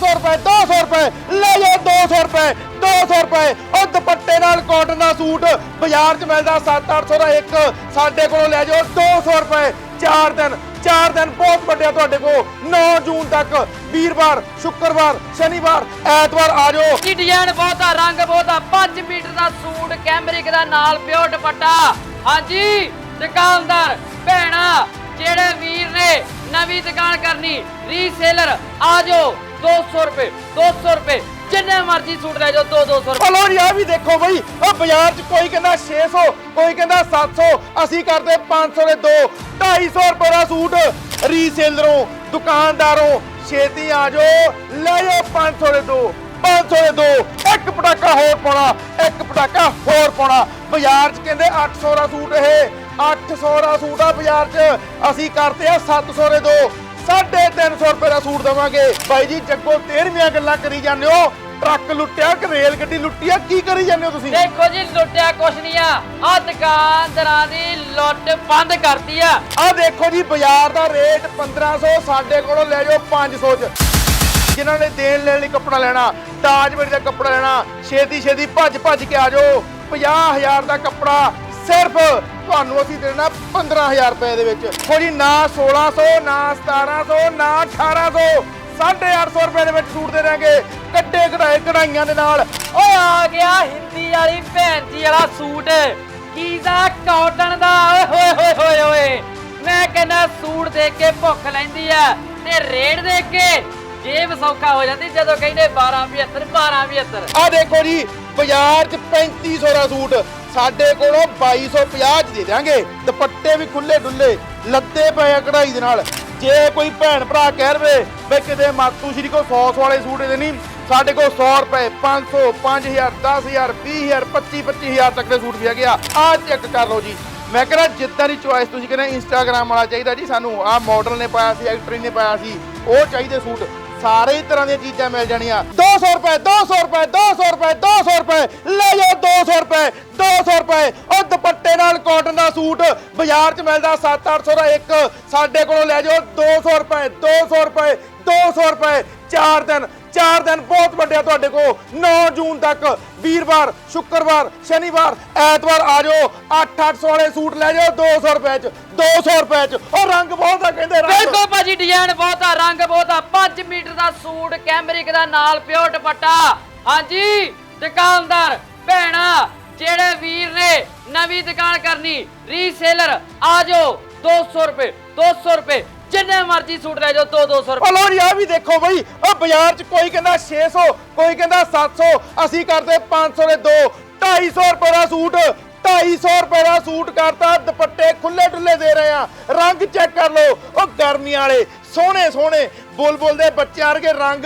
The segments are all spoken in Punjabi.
200 ਰੁਪਏ 200 ਰੁਪਏ, ਲੈ ਜਾਓ 200 ਰੁਪਏ 200 ਰੁਪਏ। ਉਹ ਦੁਪੱਟੇ ਨਾਲ ਕਾਟਨ ਦਾ ਸੂਟ ਬਾਜ਼ਾਰ 'ਚ ਮਿਲਦਾ 7-800 ਦਾ ਇੱਕ, ਸਾਡੇ ਕੋਲੋਂ ਲੈ ਜਾਓ 200 ਰੁਪਏ। 4 ਦਿਨ 4 ਦਿਨ ਬਹੁਤ ਵੱਡਿਆ ਤੁਹਾਡੇ ਕੋਲ। 9 ਜੂਨ ਤੱਕ, ਵੀਰਵਾਰ, ਸ਼ੁੱਕਰਵਾਰ, ਸ਼ਨੀਵਾਰ, ਐਤਵਾਰ ਆ ਜਾਓ। ਜੀ ਡਿਜ਼ਾਈਨ ਬਹੁਤਾ ਰੰਗ ਬਹੁਤਾ 5 ਮੀਟਰ ਦਾ ਸੂਟ, ਕੈਮਰਿਕ ਦਾ ਨਾਲ ਪਿਓ ਦੁਪੱਟਾ। ਹਾਂਜੀ, ਦੁਕਾਨਦਾਰ, ਭੈਣਾ, ਜਿਹੜੇ ਵੀਰ ਨੇ ਨਵੀਂ ਦੁਕਾਨ ਕਰਨੀ ਰੀਸੇਲਰ ਆ ਜਾਓ। 200 ਰੁਪਏ 200 ਰੁਪਏ। ਜਿੰਨੇ ਮਰਜ਼ੀ ਸੂਟ ਲੈ ਜਾਓ 2 200 ਰੁਪਏ। ਚਲੋ ਜੀ ਆ ਵੀ ਦੇਖੋ ਬਈ ਉਹ ਬਾਜ਼ਾਰ 'ਚ ਕੋਈ ਕਹਿੰਦਾ 600 ਕੋਈ ਕਹਿੰਦਾ 700 ਅਸੀਂ ਕਰਦੇ 500 ਦੇ ਦੋ 250 ਰੁਪਏ ਦਾ ਸੂਟ ਰੀਸੇਲਰੋਂ ਦੁਕਾਨਦਾਰੋਂ, ਛੇਤੀ ਆ ਜਾਓ, ਲੈ ਜਾਓ 500 ਦੇ ਦੋ 500 ਦੇ ਦੋ, ਇੱਕ ਪਟਾਕਾ ਹੋਰ ਪਾਉਣਾ, ਇੱਕ ਪਟਾਕਾ ਹੋਰ ਪਾਉਣਾ। ਬਾਜ਼ਾਰ 'ਚ ਕਹਿੰਦੇ 800 ਦਾ ਸੂਟ ਇਹ 800 ਦਾ ਸੂਟ ਆ ਬਾਜ਼ਾਰ 'ਚ, ਅਸੀਂ ਕਰਦੇ ਆ 700 ਦੇ ਦੋ 350 ਰੁਪਏ ਦਾ ਸੂਟ ਦਵਾਂਗੇ। ਬਾਈ ਜੀ ਜੱਗੋ 13ਵੀਆਂ ਗੱਲਾਂ ਕਰੀ ਜਾਂਦੇ ਹੋ। ਟਰੱਕ ਲੁੱਟਿਆ ਕਿ ਰੇਲ ਗੱਡੀ ਲੁੱਟੀ ਆ? ਕੀ ਕਰੀ ਜਾਂਦੇ ਹੋ ਤੁਸੀਂ? ਦੇਖੋ ਜੀ ਲੁੱਟਿਆ ਕੁਛ ਨਹੀਂ ਆ। ਆ ਦੁਕਾਨਦਾਰਾਂ ਦੀ ਲੁੱਟ ਬੰਦ ਕਰਤੀ ਆ। ਆ ਦੇਖੋ ਜੀ ਬਾਜ਼ਾਰ ਦਾ ਰੇਟ 1500 ਸਾਡੇ ਕੋਲੋਂ ਲੈ ਜਾਓ 500 ਚ। ਜਿਨ੍ਹਾਂ ਨੇ ਦੇਣ ਲੈਣ ਲਈ ਕੱਪੜਾ ਲੈਣਾ ਤਾਜਮਹਿਲ ਦਾ ਕੱਪੜਾ ਲੈਣਾ ਛੇਤੀ ਛੇਤੀ ਭੱਜ ਭੱਜ ਕੇ ਆ ਜਾਓ। 50000 ਦਾ ਕੱਪੜਾ ਸਿਰਫ ਤੁਹਾਨੂੰ ਅਸੀਂ ਦੇਣਾ 15000 ਰੁਪਏ ਦੇ ਵਿੱਚ। ਹੋ ਜੀ, ਨਾ 1600 ਨਾ 1700 ਨਾ 1800 850 ਰੁਪਏ ਦੇ ਵਿੱਚ ਸੂਟ ਦੇ ਦਾਂਗੇ ਕੱਡੇ ਕਢਾਏ ਕਢਾਈਆਂ ਦੇ ਨਾਲ। ਓਏ, ਆ ਗਿਆ ਹਿੰਦੀ ਵਾਲੀ ਭੈਣ ਜੀ ਵਾਲਾ ਸੂਟ। ਕੀ ਦਾ ਕਾਟਨ ਦਾ? ਓਏ, ਹੋਏ ਹੋਏ ਹੋਏ ਹੋਏ। ਮੈਂ ਕਹਿੰਦਾ ਸੂਟ ਦੇਖ ਕੇ ਭੁੱਖ ਲੈਂਦੀ ਆ ਤੇ ਰੇਟ ਦੇਖ ਕੇ ਜੇਬ ਸੌਖਾ ਹੋ ਜਾਂਦੀ ਜਦੋਂ ਕਹਿੰਦੇ 1275 1275 ਆ ਦੇਖੋ ਜੀ, ਬਾਜ਼ਾਰ 'ਚ 3500 ਦਾ ਸੂਟ। ਸਾਡੇ ਕੋਲੋਂ 2250 'ਚ ਦੇ ਦਿਆਂਗੇ। ਦੁਪੱਟੇ ਵੀ ਖੁੱਲੇ ਡੁੱਲੇ ਲੱਦੇ ਪਏ ਆ ਕਢਾਈ ਦੇ ਨਾਲ। ਜੇ ਕੋਈ ਭੈਣ ਭਰਾ ਕਹਿ ਰਵੇ ਬਈ ਕਿਤੇ ਮਾਤੂ ਸ਼੍ਰੀ ਕੋ 100 ਵਾਲੇ ਸੂਟ ਦੇ ਨਹੀਂ, ਸਾਡੇ ਕੋਲ 100 ਰੁਪਏ 500 5000 10000 20000 25 25000 ਤੱਕ ਦੇ ਸੂਟ ਵੀ ਹੈਗੇ ਆ। ਆ ਚੈੱਕ ਕਰ ਲਓ ਜੀ। ਮੈਂ ਕਹਿੰਦਾ ਜਿੱਦਾਂ ਦੀ ਚੁਆਇਸ ਤੁਸੀਂ ਕਹਿੰਦੇ ਇੰਸਟਾਗ੍ਰam ਵਾਲਾ ਚਾਹੀਦਾ ਜੀ ਸਾਨੂੰ। ਆ ਮਾਡਲ ਨੇ ਪਾਇਆ ਸੀ, ਐਕਟਰੀ ਨੇ ਪਾਇਆ ਸੀ, ਉਹ ਚਾਹੀਦੇ ਸੂਟ। ਸਾਰੇ ਹੀ ਤਰ੍ਹਾਂ ਦੀਆਂ ਚੀਜ਼ਾਂ ਮਿਲ ਜਾਣੀਆਂ। 200 ਰੁਪਏ 200 ਰੁਪਏ 200 ਰੁਪਏ 200 ਰੁਪਏ। ਲੈ ਜਾਓ 200 ਰੁਪਏ 200 ਰੁਪਏ। ਉਹ ਦੁਪੱਟੇ ਨਾਲ ਕਾਟਨ ਦਾ ਸੂਟ ਬਾਜ਼ਾਰ 'ਚ ਮਿਲਦਾ 7-800 ਦਾ ਇੱਕ। ਸਾਡੇ ਕੋਲੋਂ ਲੈ ਜਾਓ 200 ਰੁਪਏ 200 ਰੁਪਏ 200 ਰੁਪਏ 4 ਦਿਨ। 4 ਦਿਨ ਬਹੁਤ ਵੱਡਿਆ ਤੁਹਾਡੇ ਕੋਲ। 9 ਜੂਨ ਤੱਕ ਵੀਰਵਾਰ, ਸ਼ੁੱਕਰਵਾਰ, ਸ਼ਨੀਵਾਰ, ਐਤਵਾਰ ਆ ਜਾਓ। 8-800 ਵਾਲੇ ਸੂਟ ਲੈ ਜਾਓ 200 ਰੁਪਏ 'ਚ 200 ਰੁਪਏ 'ਚ। ਉਹ ਰੰਗ ਬਹੁਤ ਆ ਕਹਿੰਦੇ, ਰੰਗ। ਦੇਖੋ ਭਾਜੀ ਡਿਜ਼ਾਈਨ ਬਹੁਤਾ ਰੰਗ ਬਹੁਤਾ 5 ਮੀਟਰ ਦਾ ਸੂਟ ਕੈਮਰਿਕ ਦਾ ਨਾਲ ਪਿਓ ਦੁਪੱਟਾ। ਹਾਂਜੀ, ਦੁਕਾਨਦਾਰ, ਭੈਣਾ, ਜਿਹੜੇ ਵੀਰ ਨੇ ਨਵੀਂ ਦੁਕਾਨ ਕਰਨੀ ਰੀਸੇਲਰ ਆ ਜਾਓ। 200 ਰੁਪਏ 200 ਰੁਪਏ। ਜਿੰਨੇ ਮਰਜ਼ੀ ਸੂਟ ਲੈ ਜਾਓ 2 200 ਰੁਪਏ। ਉਹ ਲੋ ਜੀ ਆ ਵੀ ਦੇਖੋ ਬਈ ਉਹ ਬਾਜ਼ਾਰ 'ਚ ਕੋਈ ਕਹਿੰਦਾ 600 ਕੋਈ ਕਹਿੰਦਾ 700 ਅਸੀਂ ਕਰਦੇ 500 ਦੇ ਦੋ 250 ਰੁਪਏ ਦਾ ਸੂਟ 250 ਰੁਪਏ ਦਾ ਸੂਟ ਕਰਤਾ, ਦੁਪੱਟੇ ਖੁੱਲੇ ਡੁੱਲੇ ਦੇ ਰਹੇ ਆ। ਰੰਗ ਚੈੱਕ ਕਰ ਲਓ, ਉਹ ਗਰਮੀਆਂ ਵਾਲੇ, ਸੋਹਣੇ ਸੋਹਣੇ, ਬੁਲਬੁਲ ਦੇ ਬੱਚਿਆਂ ਵਰਗੇ ਰੰਗ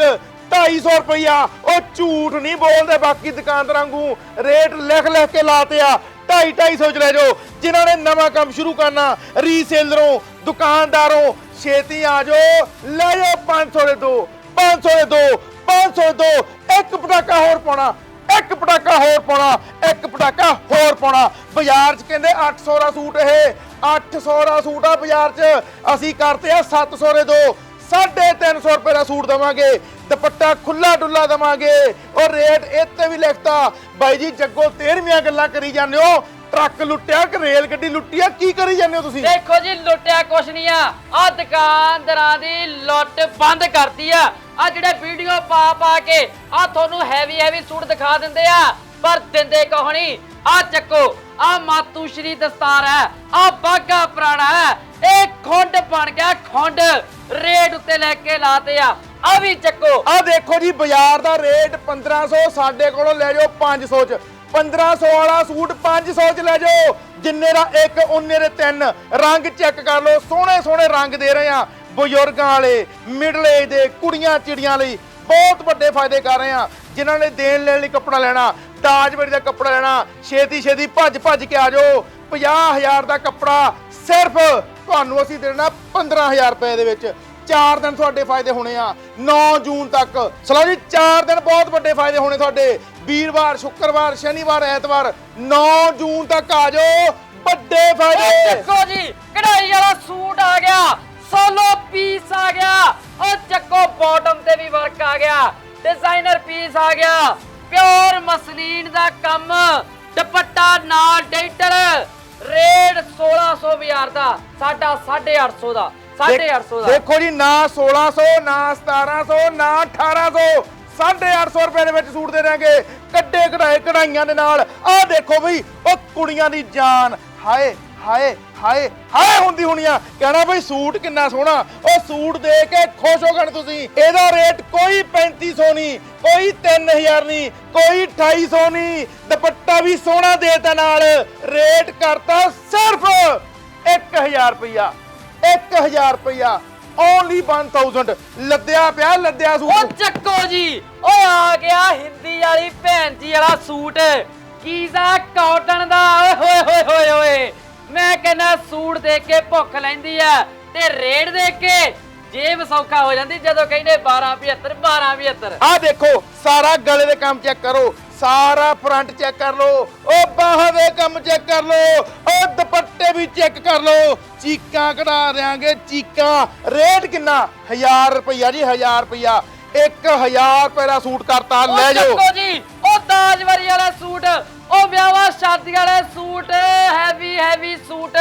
250 ਰੁਪਈਆ ਉਹ ਝੂਠ ਨਹੀਂ ਬੋਲਦੇ, ਬਾਕੀ ਦੁਕਾਨਦਾਰਾਂ ਵਾਂਗੂ ਰੇਟ ਲਿਖ ਲਿਖ ਕੇ ਲਾਤੇ ਆ। 2.5 250 ਚ ਲੈ ਜਾਓ। ਜਿਨ੍ਹਾਂ ਨੇ ਨਵਾਂ ਕੰਮ ਸ਼ੁਰੂ ਕਰਨਾ ਰੀਸੇਲਰੋਂ ਦੁਕਾਨਦਾਰੋਂ ਛੇਤੀ ਆ ਜਾਓ। ਲੈ ਜਾਓ 500 ਦੇ ਦੋ 500 ਦੇ ਦੋ 500 ਦੇ ਦੋ। ਇੱਕ ਪਟਾਕਾ ਹੋਰ ਪਾਉਣਾ, ਇੱਕ ਪਟਾਕਾ ਹੋਰ ਪਾਉਣਾ, ਇੱਕ ਪਟਾਕਾ ਹੋਰ ਪਾਉਣਾ। ਬਾਜ਼ਾਰ 'ਚ ਕਹਿੰਦੇ 800 ਦਾ ਸੂਟ ਇਹ 800 ਦਾ ਸੂਟ ਆ ਬਾਜ਼ਾਰ 'ਚ। ਅਸੀਂ ਕਰਤੇ ਆ 700 ਦੇ ਦੋ 350 ਰੁਪਏ ਦਾ ਸੂਟ ਦਵਾਂਗੇ। ਦੁਪੱਟਾ ਖੁੱਲਾ ਡੁੱਲਾ ਦਵਾਂਗੇ। ਔਰ ਰੇਟ ਇੱਥੇ ਵੀ ਲਿਖਤਾ। ਬਾਈ ਜੀ, ਜੱਗੋ 13ਵੀਆਂ ਗੱਲਾਂ ਕਰੀ ਜਾਂਦੇ ਹੋ। ਟਰੱਕ ਲੁੱਟਿਆ ਕਿ ਰੇਲ ਗੱਡੀ ਲੁੱਟੀ ਆ ਕੀ ਕਰੀ ਜਾਂਦੇ ਹੋ ਤੁਸੀਂ? ਦੇਖੋ ਜੀ ਲੁੱਟਿਆ ਕੁਛ ਨਹੀਂ ਆ। ਆ ਦੁਕਾਨਦਾਰਾਂ ਦੀ ਲੁੱਟ ਬੰਦ ਕਰਤੀ ਆ। ਆ ਜਿਹੜੇ ਵੀਡੀਓ ਪਾ ਪਾ ਕੇ ਆ ਤੁਹਾਨੂੰ ਹੈਵੀ ਹੈਵੀ ਸੂਟ ਦਿਖਾ ਦਿੰਦੇ ਆ। ਪਰ ਦਿੰਦੇ ਨਹੀਂ? ਆ ਚੱਕੋ ਆ ਮਾਤੂ ਸ਼੍ਰੀ ਦਸਤਾਰ ਹੈ ਆ ਬਾਗਾ ਪੁਰਾਣਾ ਹੈ। ਇਹ ਖੁੰਡ ਬਣ ਗਿਆ ਖੁੰਡ। ਰੇਟ ਉੱਤੇ ਲੈ ਕੇ ਲਾਤੇ ਆ। ਆ ਵੀ ਚੱਕੋ। ਆ ਦੇਖੋ ਜੀ ਬਾਜ਼ਾਰ ਦਾ ਰੇਟ 1500 ਸਾਡੇ ਕੋਲੋਂ ਲੈ ਜਾਓ 500 ਚ। 1500 ਵਾਲਾ ਸੂਟ 500 ਚ ਲੈ ਜਾਓ, ਜਿੰਨੇ ਦਾ ਇੱਕ ਉਹਨੇ ਦੇ ਤਿੰਨ। ਰੰਗ ਚੈੱਕ ਕਰ ਲਓ, ਸੋਹਣੇ ਸੋਹਣੇ ਰੰਗ ਦੇ ਰਹੇ ਆ। ਬਜ਼ੁਰਗਾਂ ਵਾਲੇ ਮਿਡਲ ਏਜ ਦੇ, ਕੁੜੀਆਂ ਚਿੜੀਆਂ ਲਈ ਬਹੁਤ ਵੱਡੇ ਫਾਇਦੇ ਕਰ ਰਹੇ ਆ। ਜਿਨ੍ਹਾਂ ਨੇ ਦੇਣ ਲੈਣ ਲਈ ਕੱਪੜਾ ਲੈਣਾ ਤਾਜਮਹਿਲ ਦਾ ਕੱਪੜਾ ਲੈਣਾ, ਛੇਤੀ ਛੇਤੀ ਭੱਜ ਭੱਜ ਕੇ ਆ ਜਾਓ। 50000 ਦਾ ਕੱਪੜਾ ਸਿਰਫ ਤੁਹਾਨੂੰ ਅਸੀਂ ਦੇਣਾ 15000 ਰੁਪਏ ਦੇ ਵਿੱਚ। 4 ਦਿਨ ਤੁਹਾਡੇ ਫਾਇਦੇ ਹੋਣੇ ਆ। 9 ਜੂਨ ਤੱਕ। ਚਲੋ ਜੀ 4 ਦਿਨ ਬਹੁਤ ਵੱਡੇ ਫਾਇਦੇ ਹੋਣੇ ਤੁਹਾਡੇ। ਵੀਰਵਾਰ, ਸ਼ੁੱਕਰਵਾਰ, ਸ਼ਨੀਵਾਰ, ਐਤਵਾਰ 9 ਜੂਨ ਤੱਕ ਆ ਜਾਓ। ਵੱਡੇ ਫਾਇਦੇ। ਦੇਖੋ ਜੀ, ਕਢਾਈ ਵਾਲਾ ਸੂਟ ਆ ਗਿਆ। ਸੋਲੋ ਪੀਸ ਆ ਗਿਆ। ਉਹ ਚੱਕੋ ਬਾਟਮ ਤੇ ਵੀ ਵਰਕ ਆ ਗਿਆ। ਡਿਜ਼ਾਈਨਰ ਪੀਸ ਆ ਗਿਆ। ਪਿਓਰ ਮਸਲੀਨ ਦਾ ਕੰਮ। ਦੁਪੱਟਾ ਨਾਲ ਡੇਟਰ ਰੇਟ 1600 ਬਾਜ਼ਾਰ ਦਾ, ਸਾਡਾ 850 ਦਾ। 850 ਦਾ। ਦੇਖੋ ਜੀ ਨਾ 1600 ਨਾ 1700 ਨਾ 1800 850 ਰੁਪਏ ਦੇ ਵਿੱਚ ਸੂਟ ਦੇ ਦਾਂਗੇ ਕੱਡੇ ਕਢਾਏ ਕਢਾਈਆਂ ਦੇ ਨਾਲ। ਆਹ ਦੇਖੋ ਬਈ ਉਹ ਕੁੜੀਆਂ ਦੀ ਜਾਨ। ਹਾਏ ਹਾਏ ਹਾਏ ਹਾਏ ਹੁੰਦੀ ਹੁਣੀਆਂ ਕਹਿਣਾ ਬਈ ਸੂਟ ਕਿੰਨਾ ਸੋਹਣਾ। ਉਹ ਸੂਟ ਦੇ ਕੇ ਖੁਸ਼ ਹੋ ਗਏ ਤੁਸੀਂ। ਇਹਦਾ ਰੇਟ ਕੋਈ 3500 ਨਹੀਂ ਕੋਈ 3000 ਨਹੀਂ ਕੋਈ 2800 ਨਹੀਂ। ਦੁਪੱਟਾ ਵੀ ਸੋਹਣਾ ਦੇਤਾ ਨਾਲ। ਰੇਟ ਕਰਤਾ ਸਿਰਫ 1000 ਰੁਪਇਆ 1000 ਰੁਪਇਆ ਓਨਲੀ 1000 ਲੱਦਿਆ ਪਿਆ ਲੱਦਿਆ ਉਹ ਸੂਟ ਚੱਕੋ ਜੀ। ਓਏ ਆ ਗਿਆ ਹਿੰਦੀ ਵਾਲੀ ਭੈਣ ਜੀ ਵਾਲਾ ਸੂਟ। ਕੀਜ਼ਾ ਕਾਟਨ ਦਾ? ਓਏ ਹੋਏ ਹੋਏ ਹੋਏ ਹੋਏ ਮੈਂ ਕਹਿੰਦਾ ਸੂਟ ਦੇਖ ਕੇ ਭੁੱਖ ਲੈਂਦੀ ਆ ਤੇ ਰੇਟ ਦੇਖ ਕੇ ਜੇਬ ਸੌਖਾ ਹੋ ਜਾਂਦੀ ਜਦੋਂ ਕਹਿੰਦੇ 1275 1275 ਆਹ ਦੇਖੋ ਸਾਰਾ ਗਲੇ ਦੇ ਕੰਮ ਚੈੱਕ ਕਰੋ। ਸਾਰਾ ਫਰੰਟ ਚੈੱਕ ਕਰ ਲਓ। ਉਹ ਬਾਹਾਂ ਦੇ ਕੰਮ ਚੈੱਕ ਕਰ ਲਓ। ਉਹ ਦੁਪੱਟੇ ਵੀ ਚੈੱਕ ਕਰ ਲਓ। ਚੀਕਾਂ ਕਢਾ ਦਿਆਂਗੇ ਚੀਕਾਂ। ਰੇਟ ਕਿੰਨਾ? 1000 ਰੁਪਈਆ ਜੀ 1000 ਰੁਪਈਆ। 1000 ਰੁਪਏ ਦਾ ਸੂਟ ਕਰਤਾ ਉਹ ਲੈ ਜਾਓ। ਚੱਕੋ ਜੀ ਉਹ ਤਾਜਵਰੀ ਵਾਲਾ ਸੂਟ ਉਹ ਵਿਆਹਾਂ ਸ਼ਾਦੀਆਂ ਵਾਲੇ ਸੂਟ ਹੈਵੀ ਹੈਵੀ ਸੂਟ।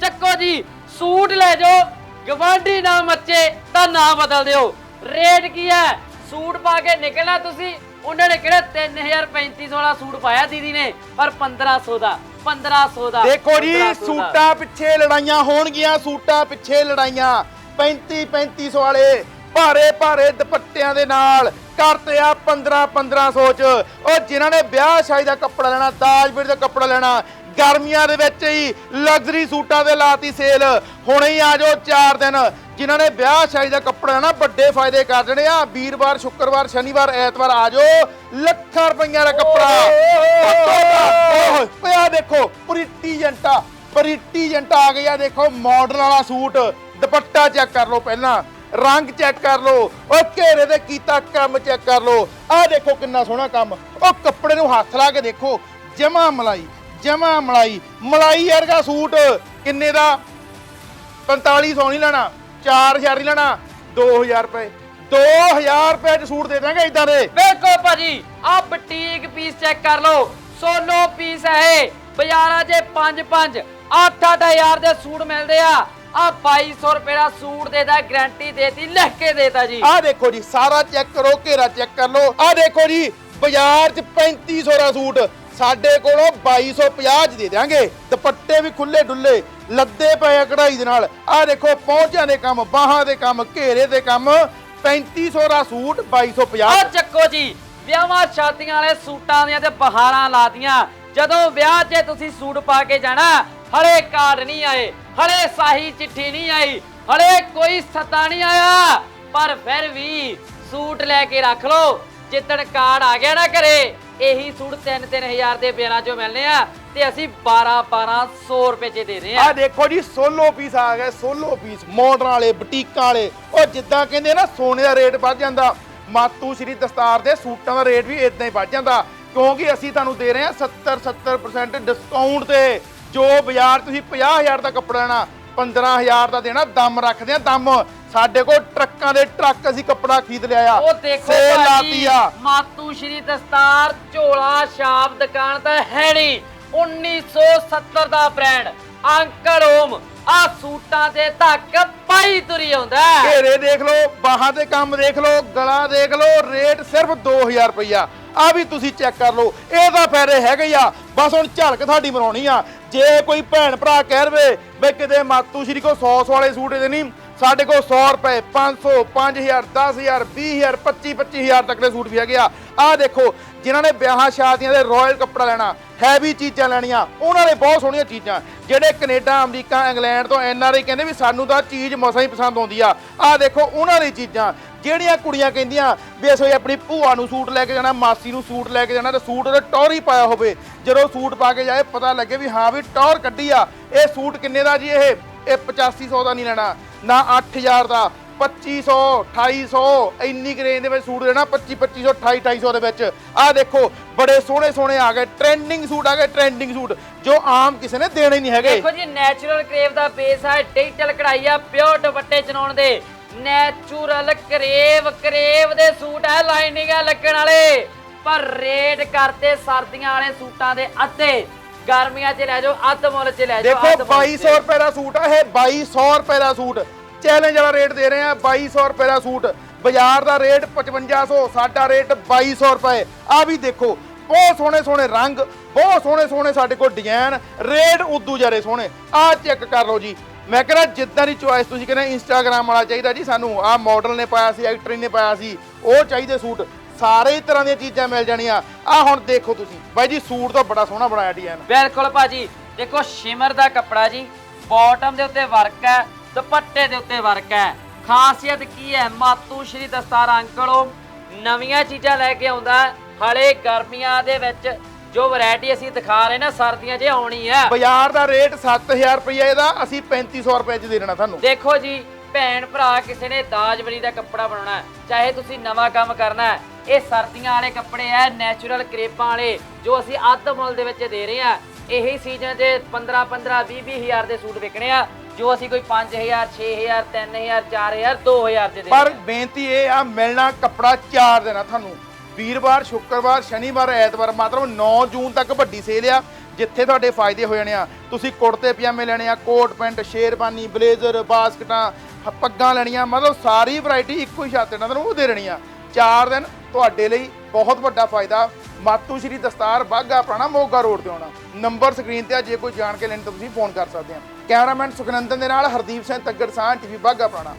ਚੱਕੋ ਜੀ ਸੂਟ ਲੈ ਜਾਓ। ਗਵਾਂਢੀ ਨਾ ਮੱਚੇ ਤਾਂ ਨਾ ਬਦਲ ਦਿਓ। ਰੇਟ ਕੀ ਹੈ? ਸੂਟ ਪਾ ਕੇ ਨਿਕਲਣਾ ਤੁਸੀਂ। ਉਹਨਾਂ ਨੇ ਕਿਹੜਾ 3035 ਵਾਲਾ ਸੂਟ ਪਾਇਆ ਦੀਦੀ ਨੇ? ਪਰ 1500 ਦਾ 1500 ਦਾ ਦੇਖੋ ਜੀ 1500 ਦਾ। ਸੂਟਾਂ ਪਿੱਛੇ ਲੜਾਈਆਂ ਹੋਣਗੀਆਂ ਸੂਟਾਂ ਪਿੱਛੇ ਲੜਾਈਆਂ। 35 3500 ਵਾਲੇ ਭਾਰੇ ਭਾਰੇ ਦੁਪੱਟਿਆਂ ਦੇ ਨਾਲ ਕਰਤੇ ਆ 15 1500 ਚ। ਉਹ ਜਿਨ੍ਹਾਂ ਨੇ ਵਿਆਹ ਸ਼ਾਦੀ ਦਾ ਕੱਪੜਾ ਲੈਣਾ ਦਾਜ ਵੀਰ ਦਾ ਕੱਪੜਾ ਲੈਣਾ ਗਰਮੀਆਂ ਦੇ ਵਿੱਚ ਹੀ ਲਗਜ਼ਰੀ ਸੂਟਾਂ ਦੇ ਲਾਤੀ ਸੇਲ ਹੁਣੇ ਹੀ ਆ ਜਾਓ 4 ਦਿਨ। ਜਿਨ੍ਹਾਂ ਨੇ ਵਿਆਹ ਸ਼ਾਦੀ ਦਾ ਕੱਪੜਾ ਲੈਣਾ ਵੱਡੇ ਫਾਇਦੇ ਕਰ ਦੇਣੇ ਆ। ਵੀਰਵਾਰ ਸ਼ੁੱਕਰਵਾਰ ਸ਼ਨੀਵਾਰ ਐਤਵਾਰ ਆ ਜਾਓ। ਲੱਖਾਂ ਰੁਪਈਆ ਦਾ ਕੱਪੜਾ। ਓਏ ਓਏ ਆ ਦੇਖੋ ਪ੍ਰੀਟੀ ਜੰਟਾ। ਪ੍ਰੀਟੀ ਜੰਟਾ ਆ ਗਿਆ ਦੇਖੋ ਮਾਡਲ ਵਾਲਾ ਸੂਟ। ਦੁਪੱਟਾ ਚੈੱਕ ਕਰ ਲਓ ਪਹਿਲਾਂ। ਰੰਗ ਚੈੱਕ ਕਰ ਲਓ। ਓ ਘੇਰੇ ਤੇ ਕੀਤਾ ਕੰਮ ਚੈੱਕ ਕਰ ਲਓ। ਆ ਦੇਖੋ ਕਿੰਨਾ ਸੋਹਣਾ ਕੰਮ। ਉਹ ਕੱਪੜੇ ਨੂੰ ਹੱਥ ਲਾ ਕੇ ਦੇਖੋ। ਜਮਾ ਮਲਾਈ। ਜਮਾ ਮਲਾਈ। ਮਲਾਈ ਵਰਗਾ ਸੂਟ ਕਿੰਨੇ ਦਾ? 4500 ਨਹੀਂ ਲੈਣਾ 4000 ਨਹੀਂ ਲੈਣਾ 2000 ਰੁਪਏ। 2000 ਰੁਪਏ ਚ ਸੂਟ ਦੇ ਦਾਂਗੇ ਇਦਾਂ ਦੇ। ਵੇਖੋ ਭਾਜੀ ਆ ਬੁਟੀਕ ਪੀਸ ਚੈੱਕ ਕਰ ਲਓ। ਸੋਲੋ ਪੀਸ ਹੈ ਬਾਜ਼ਾਰਾਂ 'ਚ 5 5 8 8000 ਦੇ ਸੂਟ ਮਿਲਦੇ ਆ। ਆ 2200 ਰੁਪਏ ਦਾ ਸੂਟ ਦੇਦਾ ਗਾਰੰਟੀ ਦੇਤੀ ਲਿਖ ਕੇ ਦੇਤਾ ਜੀ। ਆਹ ਦੇਖੋ ਜੀ ਸਾਰਾ ਚੈੱਕ ਕਰੋ ਘੇਰਾ ਚੈੱਕ ਕਰ ਲਓ। ਆਹ ਦੇਖੋ ਜੀ ਬਾਜ਼ਾਰ 'ਚ 3500 ਦਾ ਸੂਟ। ਸਾਡੇ ਕੋਲੋਂ 2250 'ਚ ਦੇ ਦਿਆਂਗੇ। ਦੁਪੱਟੇ ਵੀ ਖੁੱਲੇ ਡੁੱਲੇ ਲੱਦੇ ਪਏ ਆ ਕਢਾਈ ਦੇ ਨਾਲ। ਆਹ ਦੇਖੋ ਪਹੁੰਚਾਂ ਦੇ ਕੰਮ ਬਾਹਾਂ ਦੇ ਕੰਮ ਘੇਰੇ ਦੇ ਕੰਮ। 3500 ਦਾ ਸੂਟ 2250 ਆ ਚੱਕੋ ਜੀ ਵਿਆਹਾਂ ਸ਼ਾਦੀਆਂ ਵਾਲੇ ਸੂਟਾਂ ਦੀਆਂ ਤੇ ਬਹਾਰਾਂ ਲਾਤੀਆਂ ਜਦੋਂ ਵਿਆਹ 'ਚ ਤੁਸੀਂ ਸੂਟ ਪਾ ਕੇ ਜਾਣਾ ਹਲੇ ਕਾਰਡ ਨਹੀਂ ਆਏ ਹਲੇ ਸਾਹੀ ਚਿੱਠੀ ਨਹੀਂ ਆਈ ਹਲੇ ਕੋਈ ਸਤਾ ਨਹੀਂ ਆਇਆ। ਪਰ ਫਿਰ ਵੀ ਸੂਟ ਲੈ ਕੇ ਰੱਖ ਲਓ ਜਿੱਦਣ ਕਾਰਡ ਆ ਗਿਆ ਨਾ ਘਰੇ। ਇਹੀ ਸੂਟ 3-3000 ਦੇ ਬਿਆਨਾਂ 'ਚੋਂ ਮਿਲਨੇ ਆ ਤੇ ਅਸੀਂ 12-1200 ਰੁਪਏ 'ਚ ਦੇ ਰਹੇ ਆ। ਆ ਦੇਖੋ ਜੀ, ਸੋਲੋ ਪੀਸ ਆ ਗਏ, ਸੋਲੋ ਪੀਸ। ਮਾਡਰਨ ਵਾਲੇ ਬੁਟੀਕਾਂ ਵਾਲੇ। ਉਹ ਜਿੱਦਾਂ ਕਹਿੰਦੇ ਨਾ, ਸੋਨੇ ਦਾ ਰੇਟ ਵੱਧ ਜਾਂਦਾ। ਮਾਤੂ ਸ਼੍ਰੀ ਦਸਤਾਰ ਦੇ ਸੂਟਾਂ ਦਾ ਰੇਟ ਵੀ ਇਦਾਂ ਹੀ ਵੱਧ ਜਾਂਦਾ। ਕਿਉਂਕਿ ਅਸੀਂ ਤੁਹਾਨੂੰ ਦੇ ਰਹੇ ਹਾਂ 70 70% ਡਿਸਕਾਊਂਟ ਤੇ। ਜੋ ਬਾਜ਼ਾਰ ਤੁਸੀਂ 50000 ਦਾ ਕੱਪੜਾ ਲੈਣਾ 15000 ਦਾ ਦੇਣਾ ਦਮ ਰੱਖਦੇ ਆ ਦਮ। ਸਾਡੇ ਕੋਲ ਟਰੱਕਾਂ ਦੇ ਟਰੱਕ ਅਸੀਂ ਕੱਪੜਾ ਖਰੀਦ ਲਿਆ। ਆ ਉਹ ਦੇਖੋ ਸੇਲ ਭਾਜੀ ਲਾਤੀ ਆ। ਮਾਤੂ ਸ਼੍ਰੀ ਦਸਤਾਰ ਝੋਲਾ ਛਾਪ ਦੁਕਾਨ ਤਾਂ ਹੈ ਨਹੀਂ। 1970 ਦਾ ਬ੍ਰਾਂਡ ਅੰਕਲ ਓਮ। ਆ ਸੂਟਾਂ ਦੇ ਧੱਕ ਪਾਈ ਤੁਰੀ ਆਉਂਦਾ ਘੇਰੇ ਦੇਖ ਲਓ, ਬਾਹਾਂ ਦੇ ਕੰਮ ਦੇਖ ਲਓ, ਗਲਾ ਦੇਖ ਲਓ, ਰੇਟ ਸਿਰਫ 2000 ਰੁਪਈਆ। ਆ ਵੀ ਤੁਸੀਂ ਚੈੱਕ ਕਰ ਲਓ ਇਹਦਾ ਫਾਇਦੇ ਹੈਗੇ ਹੀ ਆ। ਬਸ ਹੁਣ ਝਲਕ ਤੁਹਾਡੀ ਮਰਾਉਣੀ ਆ। ਜੇ ਕੋਈ ਭੈਣ ਭਰਾ ਕਹਿ ਰਵੇ ਬਈ ਕਿਤੇ ਮਾਤੂ ਸ਼੍ਰੀ ਕੋ 100 ਵਾਲੇ ਸੂਟ ਇਹਦੇ ਨਹੀਂ, ਸਾਡੇ ਕੋਲ 100 ਰੁਪਏ 500 5000 10000 20000 25 25000 ਤੱਕ ਦੇ ਸੂਟ ਵੀ ਹੈਗੇ ਆ। ਆ ਦੇਖੋ ਜਿਨ੍ਹਾਂ ਨੇ ਵਿਆਹਾਂ ਸ਼ਾਦੀਆਂ ਦੇ ਰਾਇਲ ਕੱਪੜਾ ਲੈਣਾ ਹੈਵੀ ਚੀਜ਼ਾਂ ਲੈਣੀਆਂ, ਉਹਨਾਂ ਨੇ ਬਹੁਤ ਸੋਹਣੀਆਂ ਚੀਜ਼ਾਂ। ਜਿਹੜੇ ਕੈਨੇਡਾ, ਅਮਰੀਕਾ, ਇੰਗਲੈਂਡ ਤੋਂ ਐਨਆਰਆਈ ਕਹਿੰਦੇ ਵੀ ਸਾਨੂੰ ਤਾਂ ਚੀਜ਼ ਮਸਾਂ ਹੀ ਪਸੰਦ ਆਉਂਦੀ ਆ। ਆਹ ਦੇਖੋ, ਉਹਨਾਂ ਦੀ ਚੀਜ਼ਾਂ। ਜਿਹੜੀਆਂ ਕੁੜੀਆਂ ਕਹਿੰਦੀਆਂ ਵੀ ਅਸੀਂ ਆਪਣੀ ਭੂਆ ਨੂੰ ਸੂਟ ਲੈ ਕੇ ਜਾਣਾ, ਮਾਸੀ ਨੂੰ ਸੂਟ ਲੈ ਕੇ ਜਾਣਾ, ਤੇ ਸੂਟ ਉਹਦੇ ਟੌਰ ਹੀ ਪਾਇਆ ਹੋਵੇ। ਜਦੋਂ ਸੂਟ ਪਾ ਕੇ ਜਾਏ, ਪਤਾ ਲੱਗੇ ਵੀ ਹਾਂ ਵੀ ਟੌਰ ਕੱਢੀ ਆ। ਇਹ ਸੂਟ ਕਿੰਨੇ ਦਾ ਜੀ ਇਹ? ਇਹ 8500 ਦਾ ਨਹੀਂ ਲੈਣਾ, ਨਾ 8000 ਦਾ। 2500 2800 ਇੰਨੀ ਕੁ ਰੇਂਜ ਦੇ ਵਿੱਚ ਸੂਟ ਦੇਣਾ 25 2500 28 2800 ਦੇ ਵਿੱਚ। ਆਹ ਦੇਖੋ ਬੜੇ ਸੋਹਣੇ ਸੋਹਣੇ ਆ ਗਏ ਟ੍ਰੈਂਡਿੰਗ ਸੂਟ ਆ ਗਏ ਟ੍ਰੈਂਡਿੰਗ ਸੂਟ ਜੋ ਆਮ ਕਿਸੇ ਨੇ ਦੇਣੇ ਨਹੀਂ ਹੈਗੇ। ਦੇਖੋ ਜੀ ਨੈਚੁਰਲ ਕਰੇਵ ਦਾ ਬੇਸ ਹੈ ਡਿਜੀਟਲ ਕਢਾਈ ਆ ਪਿਓਰ ਦੁਪੱਟੇ ਚਨਾਉਣ ਦੇ। ਨੈਚੁਰਲ ਕਰੇਵ ਕਰੇਵ ਦੇ ਸੂਟ ਹੈ ਲਾਈਨਿੰਗ ਆ ਲੱਗਣ ਵਾਲੇ। ਪਰ ਰੇਟ ਕਰਤੇ ਸਰਦੀਆਂ ਵਾਲੇ ਸੂਟਾਂ ਦੇ ਅੱਧੇ। ਗਰਮੀਆਂ 'ਚ ਲੈ ਜਾਓ ਅੱਧ ਮੁੱਲ 'ਚ ਲੈ ਜਾਓ ਦੇਖੋ ਅੱਧ ਮੁੱਲ 'ਚ। 2200 ਰੁਪਏ ਦਾ ਸੂਟ ਆ ਇਹ 2200 ਰੁਪਏ ਦਾ ਸੂਟ। ਚੈਲੰਜ ਵਾਲਾ ਰੇਟ ਦੇ ਰਹੇ ਆ 2200 ਰੁਪਏ ਦਾ ਸੂਟ। ਬਾਜ਼ਾਰ ਦਾ ਰੇਟ 5500 ਸਾਡਾ ਰੇਟ 2200 ਰੁਪਏ। ਆ ਵੀ ਦੇਖੋ, ਬਹੁਤ ਸੋਹਣੇ ਸੋਹਣੇ ਰੰਗ, ਬਹੁਤ ਸੋਹਣੇ ਸੋਹਣੇ ਸਾਡੇ ਕੋਲ ਡਿਜ਼ਾਈਨ ਰੇਟ ਉਦੋਂ ਜਾਰੇ ਸੋਹਣੇ। ਆ ਚੈੱਕ ਕਰ ਲਓ ਜੀ। ਮੈਂ ਕਹਿੰਦਾ, ਜਿੱਦਾਂ ਦੀ ਚੁਆਇਸ ਤੁਸੀਂ ਕਹਿੰਦੇ ਇੰਸਟਾਗ੍ਰam ਵਾਲਾ ਚਾਹੀਦਾ ਜੀ ਸਾਨੂੰ। ਆ ਮਾਡਲ ਨੇ ਪਾਇਆ ਸੀ ਐਕਟਰ ਨੇ ਪਾਇਆ ਸੀ, ਉਹ ਚਾਹੀਦੇ ਸੂਟ। ਸਾਰੇ ਤਰ੍ਹਾਂ ਦੀਆਂ ਚੀਜ਼ਾਂ ਮਿਲ ਜਾਣੀਆਂ। ਆ ਹੁਣ ਦੇਖੋ ਤੁਸੀਂ। ਬਾਈ ਜੀ, ਸੂਟ ਤਾਂ ਬੜਾ ਸੋਹਣਾ ਬਣਾਇਆ ਡਿਜ਼ਾਈਨ ਬਿਲਕੁਲ ਭਾਜੀ। ਦੇਖੋ ਸ਼ਿਮਰ ਦਾ ਕੱਪੜਾ ਜੀ ਬਾਟਮ ਦੇ ਉੱਤੇ ਵਰਕ ਹੈ। ਦੁਪੱਟੇ ਦੇ ਉੱਤੇ ਵਰਕ ਹੈ। ਖਾਸੀਅਤ ਕੀ ਹੈ? ਮਾਤੂ ਸ਼੍ਰੀ ਦਸਤਾਰ ਅੰਕਲੋ ਨਵੀਆਂ ਚੀਜ਼ਾਂ ਲੈ ਕੇ ਆਉਂਦਾ। ਹਲੇ ਗਰਮੀਆਂ ਦੇ ਵਿੱਚ ਜੋ ਵੈਰਾਈਟੀ ਅਸੀਂ ਦਿਖਾ ਰਹੇ ਨਾ ਸਰਦੀਆਂ 'ਚ ਆਉਣੀ ਹੈ। ਬਾਜ਼ਾਰ ਦਾ ਰੇਟ 7000 ਰੁਪਏ ਦਾ ਅਸੀਂ 3500 ਰੁਪਏ ਚ ਦੇ ਦੇਣਾ ਤੁਹਾਨੂੰ। ਦੇਖੋ ਜੀ ਭੈਣ ਭਰਾ ਕਿਸੇ ਨੇ ਦਾਜਵਰੀ ਦਾ ਕੱਪੜਾ ਬਣਾਉਣਾ ਹੈ, ਚਾਹੇ ਤੁਸੀਂ ਨਵਾਂ ਕੰਮ ਕਰਨਾ ਹੈ। ਇਹ ਸਰਦੀਆਂ ਵਾਲੇ ਕੱਪੜੇ ਐ ਨੈਚੁਰਲ ਕਰੇਪਾਂ ਵਾਲੇ ਜੋ ਅਸੀਂ ਅੱਧ ਮੁੱਲ ਦੇ ਵਿੱਚ ਦੇ ਰਹੇ ਆ ਇਹੀ ਸੀਜ਼ਨ 'ਚ 15 15 20 20 ਹਜ਼ਾਰ ਦੇ ਸੂਟ ਵਿਕਣੇ ਆ। ਜੋ ਅਸੀਂ ਕੋਈ 5000 6000 3000 4000 2000 ਦੇ ਦੇ ਪਰ ਬੇਨਤੀ ਇਹ ਆ ਮਿਲਣਾ ਕੱਪੜਾ ਚਾਰ ਦੇਣਾ ਤੁਹਾਨੂੰ। ਵੀਰਵਾਰ ਸ਼ੁੱਕਰਵਾਰ ਸ਼ਨੀਵਾਰ ਐਤਵਾਰ ਮਤਲਬ 9 ਜੂਨ ਤੱਕ ਵੱਡੀ ਸੇਲ ਆ ਜਿੱਥੇ ਤੁਹਾਡੇ ਫਾਇਦੇ ਹੋ ਜਾਣੇ ਆ। ਤੁਸੀਂ ਕੁੜਤੇ ਪਜਾਮੇ ਲੈਣੇ ਆ ਕੋਟ ਪੈਂਟ ਸ਼ੇਰਵਾਨੀ ਬਲੇਜ਼ਰ ਬਾਸਕਟਾਂ ਪੱਗਾਂ ਲੈਣੀਆਂ ਮਤਲਬ ਸਾਰੀ ਵੈਰਾਈਟੀ ਇੱਕੋ ਹੀ ਛੱਤ ਤੇ ਨਾ ਤੁਹਾਨੂੰ ਉਹ ਦੇ ਦੇਣੀ ਆ। ਚਾਰ ਦਿਨ ਤੁਹਾਡੇ ਲਈ ਬਹੁਤ ਵੱਡਾ ਫਾਇਦਾ। ਮਾਤੂ ਸ਼੍ਰੀ ਦਸਤਾਰ ਬਾਗਾ ਪੁਰਾਣਾ ਮੋਗਾ ਰੋਡ ਤੇ ਆਉਣਾ। ਨੰਬਰ ਸਕਰੀਨ ਤੇ ਆ ਜੇ ਕੋਈ ਜਾਣ ਕੇ ਲੈਣ ਤਾਂ ਤੁਸੀਂ ਫੋਨ ਕਰ ਸਕਦੇ ਆ। ਕੈਮਰਾਮੈਨ ਸੁਖਨੰਦਨ ਦੇ ਨਾਲ ਹਰਦੀਪ ਸਿੰਘ ਤੱਗੜ ਸਾਹ ਟੀਵੀ ਬਾਗਾ ਪੁਰਾਣਾ।